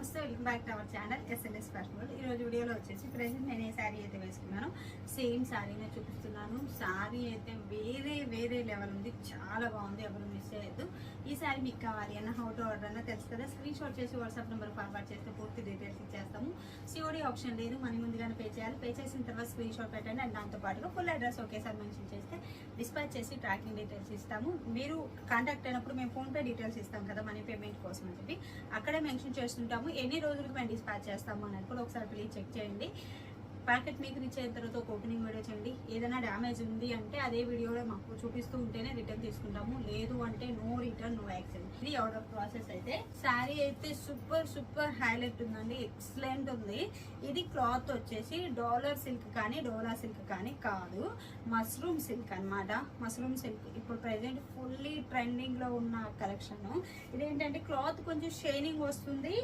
నమస్తే welcome back to our channel SLS fashion ఈ రోజు వీడియోలో వచ్చేసి ప్రజెంట్ నేను ఏ శారీ అయితే వేసుకున్నాను సేమ్ శారీనే చూపిస్తున్నాను. శారీ అయితే వేరే వేరే లెవెల్ ఉంది. చాలా బాగుంది ఎవరు మిస్ చేయొద్దు. ఈ శారీ మీకు కావాలి అన్న హౌ టు ఆర్డర్ అన్న తెలుసు కదా? స్క్రీన్ షాట్ చేసి వాట్సాప్ నెంబర్ ఫార్వర్డ్ చేస్తే పూర్తి డీటెయిల్స్ ఇచ్చేస్తాము. సిఓడి ఆప్షన్ లేదు మనీ ముందుగానే పే చేయాలి. పే చేసిన తర్వాత స్క్రీన్ షాట్ పెట్టండి అండ్ దాంతో పాటుగా ఫుల్ అడ్రస్ ఒకేసారి మెన్షన్ చేస్తే డిస్పాచ్ చేసి ట్రాకింగ్ డీటెయిల్స్ ఇస్తాము. మీరు కాంటాక్ట్ అయినప్పుడు మేము ఫోన్పే డీటెయిల్స్ ఇస్తాం కదా మనీ పేమెంట్ కోసం అని చెప్పి. అక్కడే మెన్షన్ చేస్తుంటాము. ఎన్ని రోజులకు మేము డిస్పాచ్ చేస్తాము అనేది కూడా ఒకసారి ప్లీజ్ చెక్ చేయండి. ప్యాకెట్ మీకు రీచ్ అయిన తర్వాత ఒక ఓపెనింగ్ వీడియో చేయండి ఏదైనా డ్యామేజ్ ఉంది అంటే అదే వీడియోలో మాకు చూపిస్తూ ఉంటేనే రిటర్న్ తీసుకుంటాము. లేదు అంటే నో రిటర్న్ నో యాక్సెప్ట్ ఇది ఆర్డర్ ప్రాసెస్ అయితే. శారీ అయితే సూపర్ సూపర్ హైలైట్ ఉందండి. ఎక్సలెంట్ ఉంది. ఇది క్లాత్ వచ్చేసి డాలర్ సిల్క్ కానీ డోలా సిల్క్ కానీ కాదు. మష్రూమ్ సిల్క్ అన్నమాట. మష్రూమ్ సిల్క్ ఇప్పుడు ప్రెసెంట్ ఫుల్లీ ట్రెండింగ్లో ఉన్న కలెక్షన్ ఇదేంటంటే క్లాత్ కొంచెం షైనింగ్ వస్తుంది.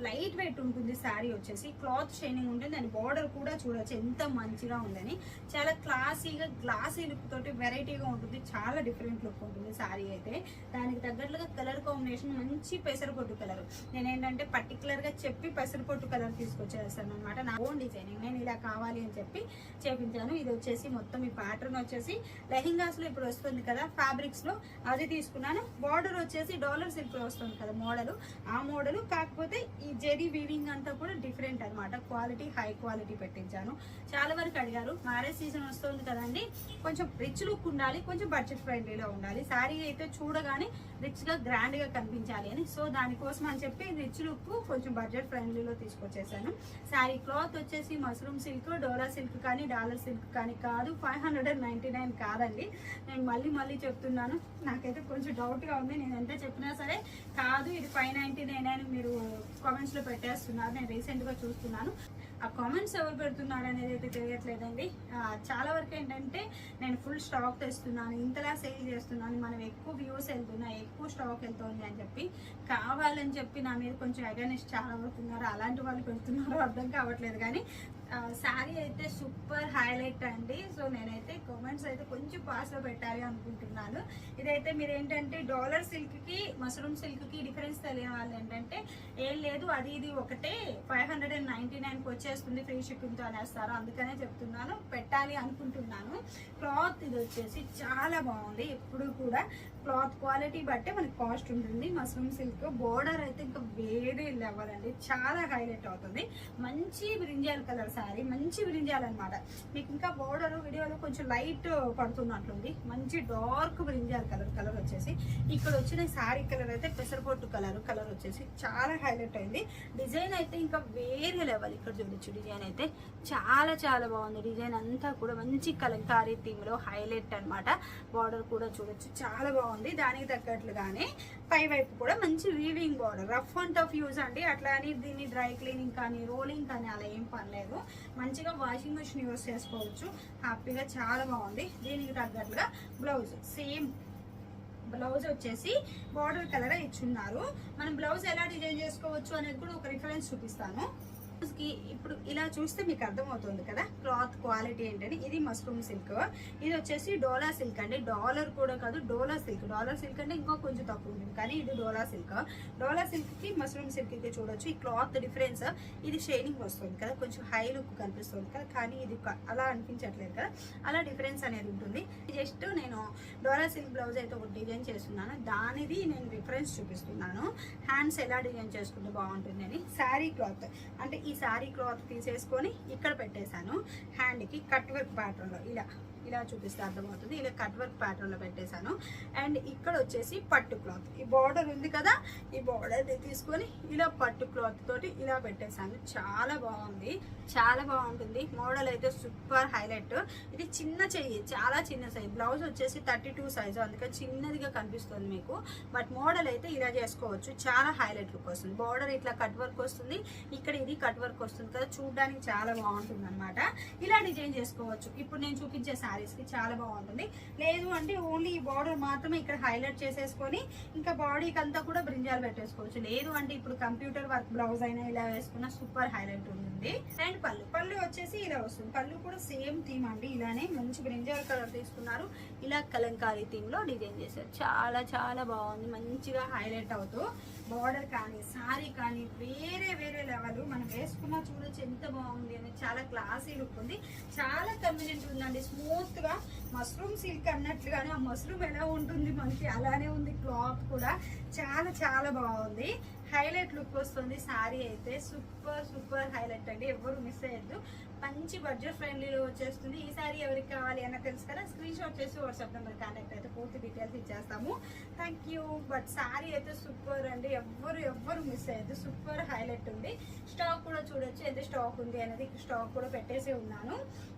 లైట్ వెయిట్ ఉంటుంది శారీ వచ్చేసి. క్లాత్ షైనింగ్ ఉంటుంది. దాని బార్డర్ కూడా చూడొచ్చు. ఎంత మంచిగా ఉందని. చాలా క్లాసీగా గ్లాసీ లుక్ తోటి వెరైటీగా ఉంటుంది. చాలా డిఫరెంట్ లుక్ ఉంటుంది శారీ అయితే. దానికి తగ్గట్లుగా కలర్ కాంబినేషన్ మంచి పెసరపొట్టు కలర్. నేను ఏంటంటే పర్టికులర్గా చెప్పి పెసరపొట్టు కలర్ తీసుకొచ్చేస్తాను అనమాట నా ఓన్ డిజైనింగ్. నేను ఇలా కావాలి అని చెప్పి చేపించాను. ఇది వచ్చేసి మొత్తం ఈ ప్యాటర్న్ వచ్చేసి లెహింగాస్లో ఇప్పుడు వస్తుంది కదా ఫ్యాబ్రిక్స్లో. అది తీసుకున్నాను. బార్డర్ వచ్చేసి డాలర్ సిల్క్ వస్తుంది కదా మోడల్. ఆ మోడల్ కాకపోతే ఈ జెరీ వీవింగ్ అంతా కూడా డిఫరెంట్ అనమాట క్వాలిటీ హై క్వాలిటీ పెట్టించాను. చాలా వరకు అడిగారు మ్యారేజ్ సీజన్ వస్తుంది కదండి కొంచెం రిచ్ లుక్ ఉండాలి కొంచెం బడ్జెట్ ఫ్రెండ్లీలో ఉండాలి. శారీ అయితే చూడగానే రిచ్గా గ్రాండ్గా కనిపించాలి అని. సో దానికోసం అని చెప్పి రిచ్ లుక్ కొంచెం బడ్జెట్ ఫ్రెండ్లీలో తీసుకొచ్చేసాను. శారీ క్లాత్ వచ్చేసి మష్రూమ్ సిల్క్ డోరా సిల్క్ కానీ డాలర్ సిల్క్ కానీ కాదు five hundred and ninety nine కాదండి. నేను మళ్ళీ మళ్ళీ చెప్తున్నాను. నాకైతే కొంచెం డౌట్గా ఉంది. నేను ఎంత చెప్పినా సరే కాదు ఇది ఫైవ్ నైన్టీ నైన్ అని మీరు కామెంట్స్లో పెట్టేస్తున్నారు. నేను రీసెంట్గా చూస్తున్నాను. ఆ కామెంట్స్ ఎవరు పెడుతున్నారు అనేది అయితే తెలియట్లేదండి. చాలా వరకు ఏంటంటే నేను ఫుల్ స్టాక్ తెస్తున్నాను. ఇంతలా సేల్ చేస్తున్నాను. మనం ఎక్కువ వ్యూస్ వెళ్తున్నాయి ఎక్కువ స్టాక్ వెళ్తుంది అని చెప్పి కావాలని చెప్పి నా మీద కొంచెం అగనిస్ట్ చాలా వరకు ఉన్నారు. అలాంటి వాళ్ళు పెడుతున్నారో అర్థం కావట్లేదు. కానీ శారీ అయితే సూపర్ హైలైట్ అండి. సో నేనైతే కామెంట్స్ అయితే కొంచెం పాస్లో పెట్టాలి అనుకుంటున్నాను. ఇదైతే మీరు ఏంటంటే డాలర్ సిల్క్కి మష్రూమ్ సిల్క్కి డిఫరెన్స్ తెలియని వాళ్ళు ఏంటంటే ఏం లేదు అది ఇది ఒకటే ఫైవ్ హండ్రెడ్ అండ్ నైంటీ నైన్కి వచ్చేస్తుంది ఫ్రీ షిప్పింగ్తో అనేస్తారు. అందుకనే చెప్తున్నాను పెట్టాలి అనుకుంటున్నాను. క్లాత్ ఇది వచ్చేసి చాలా బాగుంది. ఎప్పుడు కూడా క్లాత్ క్వాలిటీ బట్టే మనకి కాస్ట్ ఉంటుంది. మష్రూమ్ సిల్క్ బోర్డర్ అయితే ఇంకా వేరే లెవెల్ అండి. చాలా హైలైట్ అవుతుంది. మంచి బ్రింజాల్ కలర్స్ శారీ మంచి బ్రింజాలన్నమాట మీకు ఇంకా బోర్డర్ వీడియోలో కొంచెం లైట్ పడుతున్నట్లుంది మంచి డార్క్ బ్రింజాల్ కలర్ కలర్ వచ్చేసి. ఇక్కడ వచ్చిన శారీ కలర్ అయితే పెసరపొట్టు కలర్ కలర్ వచ్చేసి. చాలా హైలైట్ అయింది. డిజైన్ అయితే ఇంకా వేరే లెవెల్ ఇక్కడ చూడొచ్చు. డిజైన్ అయితే చాలా చాలా బాగుంది. డిజైన్ అంతా కూడా మంచి కలంకారీ థీమ్లో హైలైట్ అనమాట బార్డర్ కూడా చూడొచ్చు. చాలా బాగుంది. దానికి తగ్గట్లుగానే పై వైపు కూడా మంచి weaving border rough and tough use అండి. అట్లా అని దీన్ని డ్రై క్లీనింగ్ కానీ రోలింగ్ కానీ అలా ఏం పర్లేదు. మంచిగా వాషింగ్ మిషన్ యూస్ చేసుకోవచ్చు. హ్యాపీగా చాలా బాగుంది. దీనికి తగ్గట్టుగా బ్లౌజ్ సేమ్ బ్లౌజ్ వచ్చేసి బార్డర్ కలర్ ఇచ్చున్నారు. మనం బ్లౌజ్ ఎలా డిజైన్ చేసుకోవచ్చు అనేది కూడా ఒక రిఫరెన్స్ చూపిస్తాను. ఇప్పుడు ఇలా చూస్తే మీకు అర్థమవుతుంది కదా? క్లాత్ క్వాలిటీ ఏంటని. ఇది మష్రూమ్ సిల్క్ ఇది వచ్చేసి డోలా సిల్క్ అండి. డాలర్ కూడా కాదు డోలా సిల్క్ డాలర్ సిల్క్ అంటే ఇంకా కొంచెం తక్కువ ఉంటుంది కానీ ఇది డోలా సిల్క్ డోలా సిల్క్కి మష్రూమ్ సిల్క్కి చూడొచ్చు. ఈ క్లాత్ డిఫరెన్స్ ఇది షైనింగ్ వస్తుంది కదా? కొంచెం హై లుక్ కనిపిస్తుంది కదా? కానీ ఇది అలా అనిపించట్లేదు కదా? అలా డిఫరెన్స్ అనేది ఉంటుంది. జస్ట్ నేను డోలా సిల్క్ బ్లౌజ్ అయితే ఒక డిజైన్ చేస్తున్నాను. దానిది నేను రిఫరెన్స్ చూపిస్తున్నాను. హ్యాండ్స్ ఎలా డిజైన్ చేసుకుంటే బాగుంటుంది అని. శారీ క్లాత్ అంటే ఈ శారీ క్లాత్ తీసేసుకొని ఇక్కడ పెట్టేశాను. హ్యాండ్కి కట్ వర్క్ ప్యాటర్న్లో ఇలా. ఇలా చూపిస్తే అర్థమవుతుంది. ఇలా కట్ వర్క్ ప్యాటర్న్లో పెట్టేశాను. అండ్ ఇక్కడ వచ్చేసి పట్టు క్లాత్ ఈ బార్డర్ ఉంది కదా ఈ బార్డర్ తీసుకొని ఇలా పట్టు క్లాత్ తోటి ఇలా పెట్టేశాను. చాలా బాగుంది. చాలా బాగుంటుంది. మోడల్ అయితే సూపర్ హైలైట్ ఇది చిన్న చెయ్యి చాలా చిన్న సైజ్ బ్లౌజ్ వచ్చేసి థర్టీ టూ సైజు అందుకే చిన్నదిగా కనిపిస్తుంది మీకు. బట్ మోడల్ అయితే ఇలా చేసుకోవచ్చు. చాలా హైలైట్ లుక్ వస్తుంది. బార్డర్ ఇట్లా కట్ వర్క్ వస్తుంది. ఇక్కడ ఇది కట్ వర్క్ వస్తుంది కదా. చూడడానికి చాలా బాగుంటుంది అనమాట ఇలా డిజైన్ చేసుకోవచ్చు. ఇప్పుడు నేను చూపించే శారీస్కి చాలా బాగుంటుంది. లేదు అంటే ఓన్లీ ఈ బార్డర్ మాత్రమే ఇక్కడ హైలైట్ చేసేసుకొని ఇంకా బాడీకి అంతా కూడా బ్రింజాలు పెట్టేసుకోవచ్చు. లేదు అంటే ఇప్పుడు కంప్యూటర్ వర్క్ బ్లౌజ్ అయినా ఇలా వేసుకున్న సూపర్ హైలైట్ ఉంటుంది. అండ్ పళ్ళు. పళ్ళు వచ్చేసి ఇలా వస్తుంది. పళ్ళు కూడా సేమ్ థీమ్ అండి. ఇలానే మంచి బ్రింజాల్ కలర్ తీసుకున్నారు. ఇలా కలంకారీ థీమ్లో డిజైన్ చేశారు. చాలా చాలా బాగుంది. మంచిగా హైలైట్ అవుతూ బార్డర్ కానీ సారీ కానీ వేరే వేరే లెవెల్ మనం వేసుకున్నా చూడొచ్చు ఎంత బాగుంది అని చాలా క్లాసీ లుక్ ఉంది. చాలా కన్వీనియంట్ ఉందండి. స్మూత్ గా మష్రూమ్ సిల్క్ అన్నట్లుగానే ఆ మష్రూమ్ ఎలా ఉంటుంది మనకి అలానే ఉంది క్లాత్ కూడా. చాలా చాలా బాగుంది. హైలైట్ లుక్ వస్తుంది సారీ అయితే. సూపర్ సూపర్ హైలైట్ అండి. ఎవరు మిస్ అయ్యద్దు. మంచి బడ్జెట్ ఫ్రెండ్లీలో వచ్చేస్తుంది. ఈ సారీ ఎవరికి కావాలి అన్న తెలుసు కదా? స్క్రీన్ షాట్ చేసి వాట్సాప్ నెంబర్ కాంటాక్ట్ అయితే పూర్తి డీటెయిల్స్ ఇచ్చేస్తాము. థ్యాంక్ యూ బట్ సారీ అయితే సూపర్ అండి. ఎవ్వరు ఎవ్వరు మిస్ అయ్యద్దు. సూపర్ హైలైట్ ఉంది. స్టాక్ కూడా చూడొచ్చు. ఎంత స్టాక్ ఉంది అనేది స్టాక్ కూడా పెట్టేసి ఉన్నాను.